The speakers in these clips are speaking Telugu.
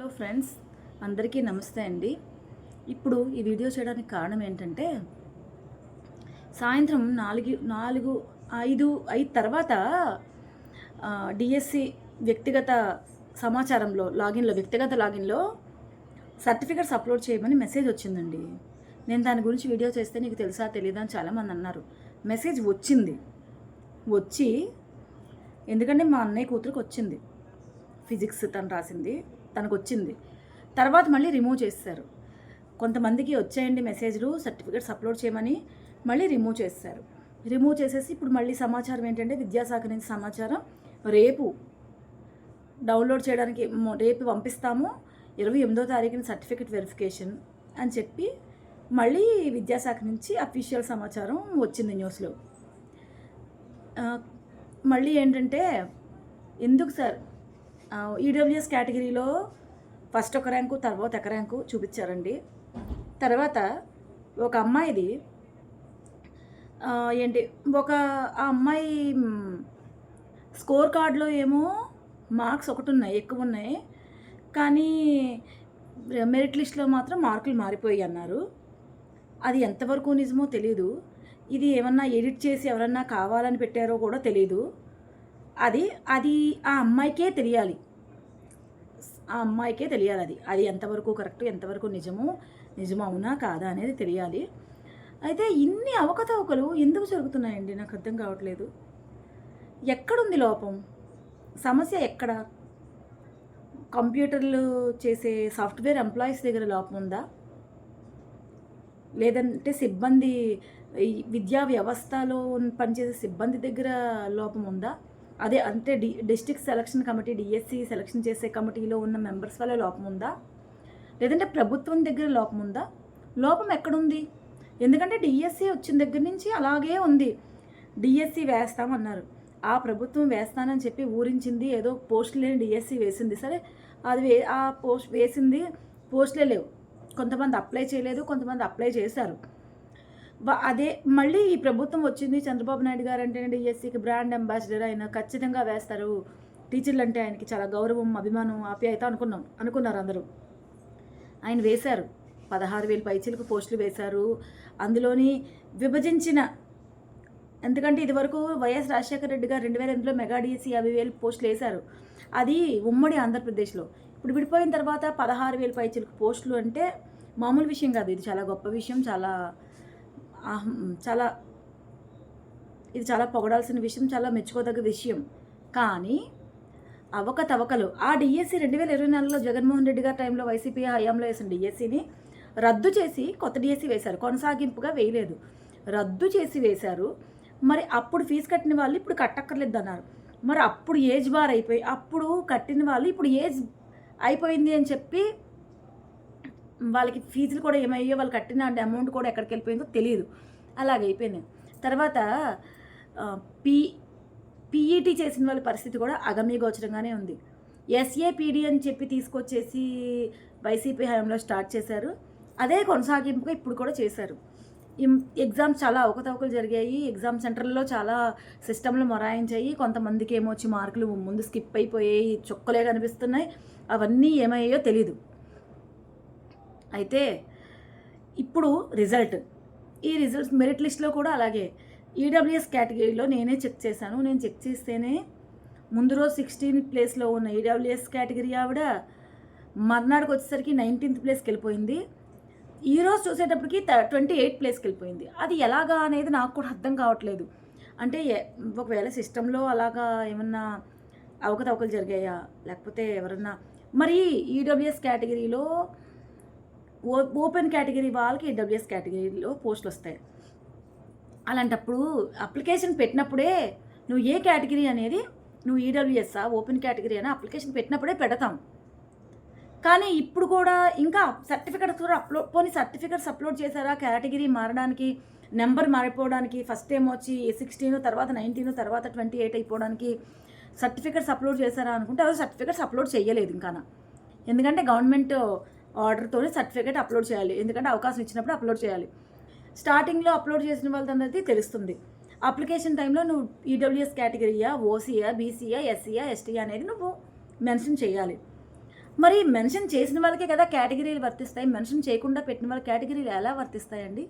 హలో ఫ్రెండ్స్ అందరికీ నమస్తే అండి. ఇప్పుడు ఈ వీడియో చేయడానికి కారణం ఏంటంటే సాయంత్రం నాలుగు నాలుగు ఐదు ఐదు తర్వాత డిఎస్సి వ్యక్తిగత సమాచారంలో లాగిన్లో వ్యక్తిగత లాగిన్లో సర్టిఫికెట్స్ అప్లోడ్ చేయమని మెసేజ్ వచ్చిందండి. నేను దాని గురించి వీడియో చేస్తే నీకు తెలుసా తెలీదా అని చాలామంది అన్నారు. మెసేజ్ వచ్చింది. వచ్చి ఎందుకంటే మా అన్నయ్య కూతురికి వచ్చింది. ఫిజిక్స్ తను రాసింది. తనకు వచ్చింది తర్వాత మళ్ళీ రిమూవ్ చేస్తారు. కొంతమందికి వచ్చేయండి మెసేజ్లు సర్టిఫికేట్స్ అప్లోడ్ చేయమని మళ్ళీ రిమూవ్ చేస్తారు. రిమూవ్ చేసేసి ఇప్పుడు మళ్ళీ సమాచారం ఏంటంటే విద్యాశాఖ నుంచి సమాచారం రేపు డౌన్లోడ్ చేయడానికి రేపు పంపిస్తాము. ఇరవై ఎనిమిదో తారీఖున సర్టిఫికేట్ వెరిఫికేషన్ అని చెప్పి మళ్ళీ విద్యాశాఖ నుంచి అఫీషియల్ సమాచారం వచ్చింది న్యూస్లో. మళ్ళీ ఏంటంటే ఎందుకు సార్ ఈడబ్ల్యూఎస్ కేటగిరీలో ఫస్ట్ ఒక ర్యాంకు తర్వాత ఒక ర్యాంకు చూపించారండి. తర్వాత ఒక అమ్మాయిది ఏంటి ఒక ఆ అమ్మాయి స్కోర్ కార్డులో ఏమో మార్క్స్ ఒకటి ఉన్నాయి ఎక్కువ ఉన్నాయి కానీ మెరిట్ లిస్ట్లో మాత్రం మార్కులు మారిపోయి అన్నారు. అది ఎంతవరకు నిజమో తెలియదు ఇది ఏమన్నా ఎడిట్ చేసి ఎవరన్నా కావాలని పెట్టారో కూడా తెలియదు అది అది ఆ అమ్మాయికే తెలియాలి. ఆ అమ్మాయికే తెలియాలి అది అది ఎంతవరకు కరెక్ట్ ఎంతవరకు నిజము నిజం అవునా కాదా అనేది తెలియాలి. అయితే ఇన్ని అవకతవకలు ఎందుకు జరుగుతున్నాయండి? నాకు అర్థం కావట్లేదు. ఎక్కడుంది లోపం? సమస్య ఎక్కడ? కంప్యూటర్లు చేసే సాఫ్ట్వేర్ ఎంప్లాయీస్ దగ్గర లోపం ఉందా? లేదంటే సిబ్బంది విద్యా వ్యవస్థలో పనిచేసే సిబ్బంది దగ్గర లోపం ఉందా? అదే అంటే D district selection committee DSC selection చేసే కమిటీలో ఉన్న మెంబర్స్ వల్ల లోపం ఉందా? లేదంటే ప్రభుత్వం దగ్గర లోపం ఉందా? లోపం ఎక్కడుంది? ఎందుకంటే డిఎస్సి వచ్చిన దగ్గర నుంచి అలాగే ఉంది. డిఎస్సి వేస్తామన్నారు. ఆ ప్రభుత్వం వేస్తానని చెప్పి ఊరించింది ఏదో పోస్ట్ లేని డిఎస్సి వేసింది. సరే అది వే ఆ పోస్ట్ వేసింది పోస్ట్లే లేవు. కొంతమంది అప్లై చేయలేదు కొంతమంది అప్లై చేశారు. అదే మళ్ళీ ఈ ప్రభుత్వం వచ్చింది చంద్రబాబు నాయుడు గారు అంటే డిఎస్సికి బ్రాండ్ అంబాసిడర్ ఆయన ఖచ్చితంగా వేస్తారు. టీచర్లు అంటే ఆయనకి చాలా గౌరవం అభిమానం ఆప్యాయత అనుకున్నాం అనుకున్నారు అందరూ. ఆయన వేశారు. పదహారు వేలు పైచీలకు పోస్టులు వేశారు. అందులోని విభజించిన ఎందుకంటే ఇదివరకు వైఎస్ రాజశేఖర రెడ్డి గారు రెండు వేల ఎనిమిదిలో మెగా డిఎస్సి యాభై వేలు పోస్టులు వేశారు. అది ఉమ్మడి ఆంధ్రప్రదేశ్లో. ఇప్పుడు విడిపోయిన తర్వాత పదహారు వేలు పైచీలకు పోస్టులు అంటే మామూలు విషయం కాదు. ఇది చాలా గొప్ప విషయం చాలా చాలా ఇది చాలా పొగడాల్సిన విషయం చాలా మెచ్చుకోదగ్గ విషయం. కానీ అవకతవకలు ఆ డిఎస్సి రెండు వేల ఇరవై నాలుగులో జగన్మోహన్ రెడ్డి గారి టైంలో వైసీపీ హయాంలో వేసిన డిఎస్సిని రద్దు చేసి కొత్త డిఎస్సి వేశారు. కొనసాగింపుగా వేయలేదు. రద్దు చేసి వేశారు. మరి అప్పుడు ఫీజు కట్టిన వాళ్ళు ఇప్పుడు కట్టక్కర్లేదు అన్నారు మరి అప్పుడు ఏజ్ బార్ అయిపోయి అప్పుడు కట్టిన వాళ్ళు ఇప్పుడు ఏజ్ అయిపోయింది అని చెప్పి వాళ్ళకి ఫీజులు కూడా ఏమయ్యో వాళ్ళు కట్టిన అమౌంట్ కూడా ఎక్కడికి వెళ్ళిపోయిందో తెలియదు. అలాగే అయిపోయింది. తర్వాత పీ పీఈటీ చేసిన వాళ్ళ పరిస్థితి కూడా అగమ్యగోచరంగానే ఉంది. ఎస్ఏపీడీ అని చెప్పి తీసుకొచ్చేసి వైసీపీ హయాంలో స్టార్ట్ చేశారు. అదే కొనసాగింపుగా ఇప్పుడు కూడా చేశారు. ఎగ్జామ్స్ చాలా అవకతవకలు జరిగాయి. ఎగ్జామ్ సెంటర్లో చాలా సిస్టంలు మొరాయించాయి. కొంతమందికి ఏమో వచ్చి మార్కులు ముందు స్కిప్ అయిపోయాయి. చుక్కలే కనిపిస్తున్నాయి. అవన్నీ ఏమయ్యాయో తెలీదు. అయితే ఇప్పుడు రిజల్ట్. ఈ రిజల్ట్స్ మెరిట్ లిస్ట్లో కూడా అలాగే. ఈడబ్ల్యూఎస్ కేటగిరీలో నేనే చెక్ చేశాను. నేను చెక్ చేస్తేనే ముందు రోజు సిక్స్టీన్ ప్లేస్లో ఉన్న ఈడబ్ల్యూఎస్ కేటగిరీ ఆవిడ మర్నాడుకు వచ్చేసరికి నైన్టీన్త్ ప్లేస్కి వెళ్ళిపోయింది. ఈ రోజు చూసేటప్పటికి ట్వంటీ ఎయిట్ ప్లేస్కి వెళ్ళిపోయింది. అది ఎలాగా అనేది నాకు కూడా అర్థం కావట్లేదు. అంటే ఒకవేళ సిస్టంలో అలాగా ఏమన్నా అవకతవకలు జరిగాయా? లేకపోతే ఎవరన్నా? మరి ఈడబ్ల్యూఎస్ కేటగిరీలో ఓపెన్ కేటగిరీ వాళ్ళకి ఈడబ్ల్యూఎస్ కేటగిరీలో పోస్టులు వస్తాయి. అలాంటప్పుడు అప్లికేషన్ పెట్టినప్పుడే నువ్వు ఏ కేటగిరీ అనేది నువ్వు ఈడబ్ల్యూఎస్ఆ ఓపెన్ కేటగిరీ అని అప్లికేషన్ పెట్టినప్పుడే పెడతాం. కానీ ఇప్పుడు కూడా ఇంకా సర్టిఫికెట్ కూడా అప్లోడ్ పోనీ సర్టిఫికెట్స్ అప్లోడ్ చేశారా? కేటగిరీ మారడానికి నెంబర్ మారిపోవడానికి ఫస్ట్ టైం వచ్చి సిక్స్టీన్ తర్వాత నైన్టీన్ తర్వాత ట్వంటీ ఎయిట్ అయిపోవడానికి సర్టిఫికెట్స్ అప్లోడ్ చేశారా అనుకుంటే అవి సర్టిఫికెట్స్ అప్లోడ్ చేయలేదు ఇంకా ఎందుకంటే గవర్నమెంట్ ఆర్డర్తోనే సర్టిఫికేట్ అప్లోడ్ చేయాలి. ఎందుకంటే అవకాశం ఇచ్చినప్పుడు అప్లోడ్ చేయాలి. స్టార్టింగ్లో అప్లోడ్ చేసిన వాళ్ళందరికీ తెలుస్తుంది. అప్లికేషన్ టైంలో నువ్వు ఈడబ్ల్యూఎస్ కేటగిరీయా ఓసీయా బీసీయా ఎస్సీయా ఎస్టీయా అనేది నువ్వు మెన్షన్ చేయాలి. మరి మెన్షన్ చేసిన వాళ్ళకే కదా కేటగిరీలు వర్తిస్తాయి. మెన్షన్ చేయకుండా పెట్టిన వాళ్ళ కేటగిరీలు ఎలా వర్తిస్తాయండి?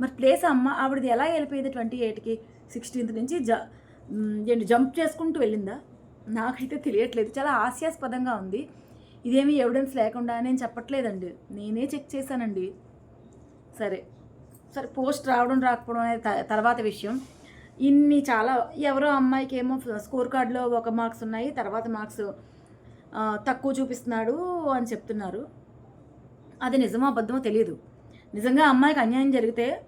మరి ప్లేస్ అమ్మ ఆవిడది ఎలా వెళ్ళిపోయింది ట్వంటీ ఎయిట్కి? సిక్స్టీన్త్ నుంచి జ జంప్ చేసుకుంటూ వెళ్ళిందా? నాకైతే తెలియట్లేదు. చాలా హాస్యాస్పదంగా ఉంది. ఇదేమీ ఎవిడెన్స్ లేకుండా నేను చెప్పట్లేదండి. నేనే చెక్ చేశానండి. సరే. సరే పోస్ట్ రావడం రాకపోవడం అనేది త- తర్వాత విషయం. ఇన్ని చాలా ఎవరో అమ్మాయికి ఏమో స్కోర్ కార్డులో ఒక మార్క్స్ ఉన్నాయి తర్వాత మార్క్స్ తక్కువ చూపిస్తున్నాడు అని చెప్తున్నారు. అది నిజమో అబద్ధమో తెలియదు నిజంగా అమ్మాయికి అన్యాయం జరిగితే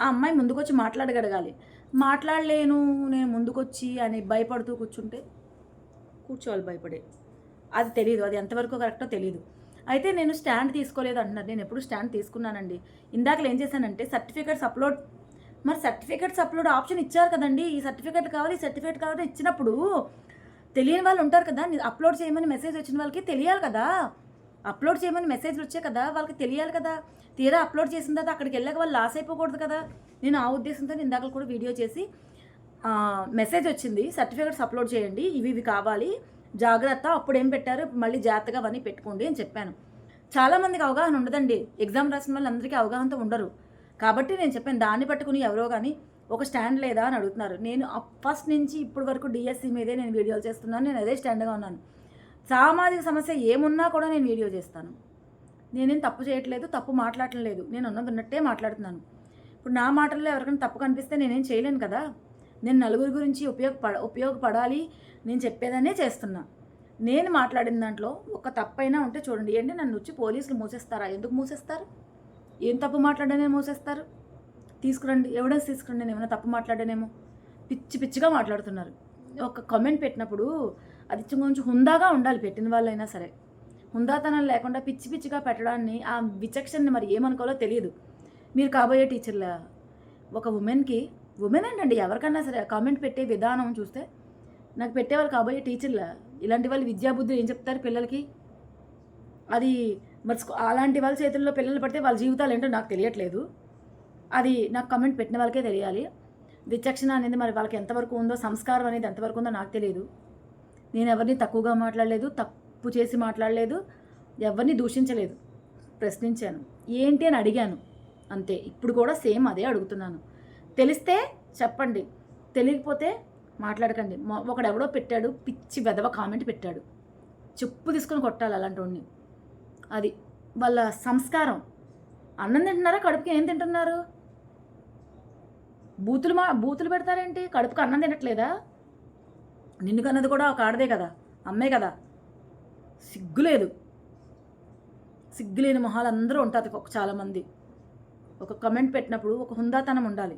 ఆ అమ్మాయి ముందుకొచ్చి మాట్లాడగలగాలి మాట్లాడలేను నేను ముందుకొచ్చి అని భయపడుతూ కూర్చుంటే కూర్చోవాలి భయపడే. అది తెలియదు అది ఎంతవరకు కరెక్టో తెలియదు అయితే నేను స్టాండ్ తీసుకోలేదు అంటున్నారు నేను ఎప్పుడు స్టాండ్ తీసుకున్నానండి. ఇందాకలు ఏం చేశానంటే సర్టిఫికేట్స్ అప్లోడ్ మరి సర్టిఫికేట్స్ అప్లోడ్ ఆప్షన్ ఇచ్చారు కదండి ఈ సర్టిఫికేట్ కావాలి ఈ సర్టిఫికేట్ కావాలి ఇచ్చినప్పుడు తెలియని వాళ్ళు ఉంటారు కదా అప్లోడ్ చేయమని మెసేజ్ వచ్చిన వాళ్ళకి తెలియాలి కదా. అప్లోడ్ చేయమని మెసేజ్లు వచ్చాయి కదా వాళ్ళకి తెలియాలి కదా. తీరా అప్లోడ్ చేసిన తర్వాత అక్కడికి వెళ్ళాక వాళ్ళు లాస్ అయిపోకూడదు కదా. నేను ఆ ఉద్దేశంతో నేను ఇందాక కూడా వీడియో చేసి మెసేజ్ వచ్చింది సర్టిఫికేట్స్ అప్లోడ్ చేయండి ఇవి ఇవి కావాలి. జాగ్రత్త అప్పుడు ఏం పెట్టారు మళ్ళీ జాగ్రత్తగా అవన్నీ పెట్టుకోండి అని చెప్పాను. చాలామందికి అవగాహన ఉండదండి. ఎగ్జామ్ రాసిన వాళ్ళందరికీ అవగాహనతో ఉండరు. కాబట్టి నేను చెప్పాను దాన్ని పట్టుకుని ఎవరో కానీ ఒక స్టాండ్ లేదా అని అడుగుతున్నారు. నేను ఫస్ట్ నుంచి ఇప్పటి వరకు డిఎస్సి మీదే నేను వీడియోలు చేస్తున్నాను. నేను అదే స్టాండ్గా ఉన్నాను. సామాజిక సమస్య ఏమున్నా కూడా నేను వీడియో చేస్తాను. నేనేం తప్పు చేయట్లేదు తప్పు మాట్లాడటం లేదు. నేను ఉన్నది ఉన్నట్టే మాట్లాడుతున్నాను. ఇప్పుడు నా మాటల్లో ఎవరికైనా తప్పు కనిపిస్తే నేనేం చేయలేను కదా? నేను నలుగురి గురించి ఉపయోగపడ ఉపయోగపడాలి నేను చెప్పేదనే చేస్తున్నా. నేను మాట్లాడిన దాంట్లో ఒక తప్పైనా ఉంటే చూడండి ఏంటి నన్ను వచ్చి పోలీసులు మూసేస్తారా? ఎందుకు మూసేస్తారు? ఏం తప్పు మాట్లాడానే మూసేస్తారు? తీసుకురండి ఎవిడెన్స్ తీసుకురండి నేను ఏమైనా తప్పు మాట్లాడానేమో? పిచ్చి పిచ్చిగా మాట్లాడుతున్నారు. ఒక కామెంట్ పెట్టినప్పుడు అది కొంచెం హుందాగా ఉండాలి పెట్టిన వాళ్ళైనా సరే. హుందాతనం లేకుండా పిచ్చి పిచ్చిగా పెట్టడాన్ని ఆ విచక్షణని మరి ఏమనుకోవాలో తెలియదు. మీరు కాబోయే టీచర్ల? ఒక ఉమెన్కి ఉమెన్ ఏంటండి? ఎవరికన్నా సరే కామెంట్ పెట్టే విధానం చూస్తే నాకు పెట్టేవాళ్ళు కాబోయే టీచర్ల ఇలాంటి వాళ్ళు విద్యాబుద్ధులు ఏం చెప్తారు పిల్లలకి? అది మరి స్కూ- అలాంటి వాళ్ళ చేతుల్లో పిల్లలు పడితే వాళ్ళ జీవితాలు ఏంటో నాకు తెలియట్లేదు. అది నాకు కమెంట్ పెట్టిన వాళ్ళకే తెలియాలి. విచక్షణ అనేది మరి వాళ్ళకి ఎంతవరకు ఉందో సంస్కారం అనేది ఎంతవరకు ఉందో నాకు తెలియదు. నేను ఎవరిని తక్కువగా మాట్లాడలేదు తప్పు చేసి మాట్లాడలేదు ఎవరిని దూషించలేదు. ప్రశ్నించాను. ఏంటి అని అడిగాను. అంతే. ఇప్పుడు కూడా సేమ్ అదే అడుగుతున్నాను. తెలిస్తే చెప్పండి. తెలియకపోతే మాట్లాడకండి. ఒకడెవడో పెట్టాడు పిచ్చి వెదవ కామెంట్ పెట్టాడు. చెప్పు తీసుకొని కొట్టాలి అలాంటి వాడిని అది వాళ్ళ సంస్కారం. అన్నం తింటున్నారా? కడుపుకి ఏం తింటున్నారు? బూతులు మా బూతులు పెడతారేంటి? కడుపుకి అన్నం తినట్లేదా? నిన్ను కన్నది కూడా ఒక ఆడదే కదా అమ్మే కదా. సిగ్గులేదు. సిగ్గులేని మొహాలు అందరూ ఉంటారు ఒక చాలామంది. ఒక కమెంట్ పెట్టినప్పుడు ఒక హుందాతనం ఉండాలి.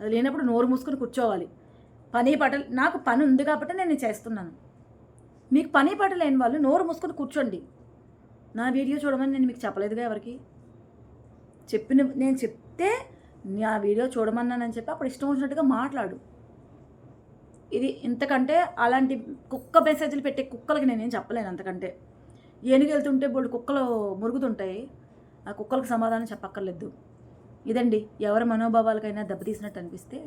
అది లేనప్పుడు నోరు మూసుకొని కూర్చోవాలి. పని పట నాకు పని ఉంది కాబట్టి నేను చేస్తున్నాను. మీకు పని పట లేని వాళ్ళు నోరు మూసుకొని కూర్చోండి. నా వీడియో చూడమని నేను మీకు చెప్పలేదుగా ఎవరికి? చెప్పిన నేను చెప్తే నా వీడియో చూడమన్నానని చెప్పి అప్పుడు ఇష్టం వచ్చినట్టుగా మాట్లాడు. ఇది ఇంతకంటే అలాంటి కుక్క మెసేజ్లు పెట్టే కుక్కలకి నేనేం చెప్పలేను అంతకంటే. ఏనుగు వెళ్తుంటే బోళ్ళు కుక్కలు మురుగుతుంటాయి. ఆ కుక్కలకు సమాధానం చెప్పక్కర్లేదు. ఇదండి ఎవరి మనోభావాలకైనా దెబ్బతీసినట్టు అనిపిస్తే